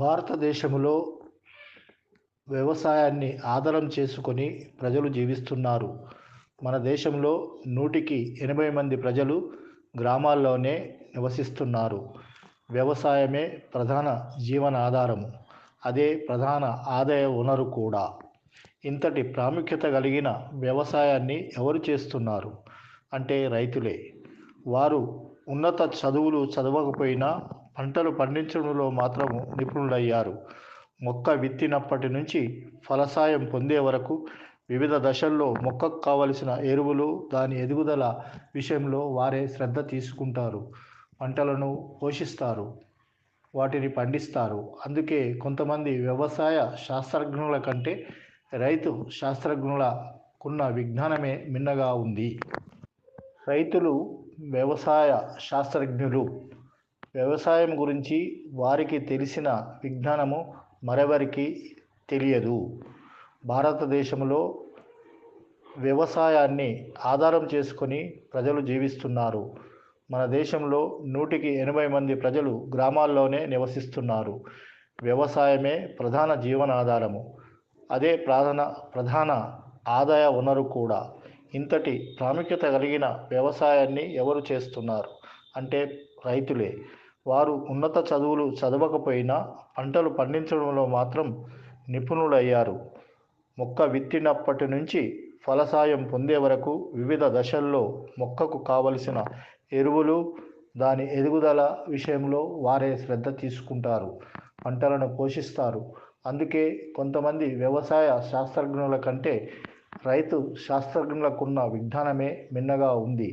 భారతదేశంలో వ్యవసాయాన్ని ఆధారం చేసుకొని ప్రజలు జీవిస్తున్నారు. మన దేశంలో నూటికి ఎనభై మంది ప్రజలు గ్రామాల్లోనే నివసిస్తున్నారు. వ్యవసాయమే ప్రధాన జీవన ఆధారము అదే ప్రధాన ఆదాయ వనరు కూడా. ఇంతటి ప్రాముఖ్యత కలిగిన వ్యవసాయాన్ని ఎవరు చేస్తున్నారు? అంటే రైతులే. వారు ఉన్నత చదువులు చదవకపోయినా పంటలు పండించడంలో మాత్రం నిపుణులయ్యారు. మొక్క విత్తినప్పటి నుంచి ఫలసాయం పొందే వరకు వివిధ దశల్లో మొక్కకు కావలసిన ఎరువులు దాని ఎదుగుదల విషయంలో వారే శ్రద్ధ తీసుకుంటారు. పంటలను పోషిస్తారు. వాటిని పండిస్తారు. అందుకే కొంతమంది వ్యవసాయ శాస్త్రజ్ఞుల కంటే రైతు శాస్త్రజ్ఞులకున్న విజ్ఞానమే మిన్నగా ఉంది. రైతులు వ్యవసాయ శాస్త్రజ్ఞులు. వ్యవసాయం గురించి వారికి తెలిసిన విజ్ఞానము మరెవరికి తెలియదు. భారతదేశంలో వ్యవసాయాన్ని ఆధారం చేసుకొని ప్రజలు జీవిస్తున్నారు. మన దేశంలో నూటికి ఎనభై మంది ప్రజలు గ్రామాల్లోనే నివసిస్తున్నారు. వ్యవసాయమే ప్రధాన జీవనాధారము. అదే ప్రధాన ప్రధాన ఆదాయ వనరు కూడా. ఇంతటి ప్రాముఖ్యత కలిగిన వ్యవసాయాన్ని ఎవరు చేస్తున్నారు? అంటే రైతులే వారు ఉన్నత చదువులు చదవకపోయినా పంటలు పండించడంలో మాత్రం నిపుణులయ్యారు. మొక్క విత్తినప్పటి నుంచి ఫలసాయం పొందే వరకు వివిధ దశల్లో మొక్కకు కావలసిన ఎరువులు దాని ఎదుగుదల విషయంలో వారే శ్రద్ధ తీసుకుంటారు పంటలను పోషిస్తారు. అందుకే కొంతమంది వ్యవసాయ శాస్త్రజ్ఞుల కంటే రైతు శాస్త్రజ్ఞులకున్న విజ్ఞానమే మిన్నగా ఉంది.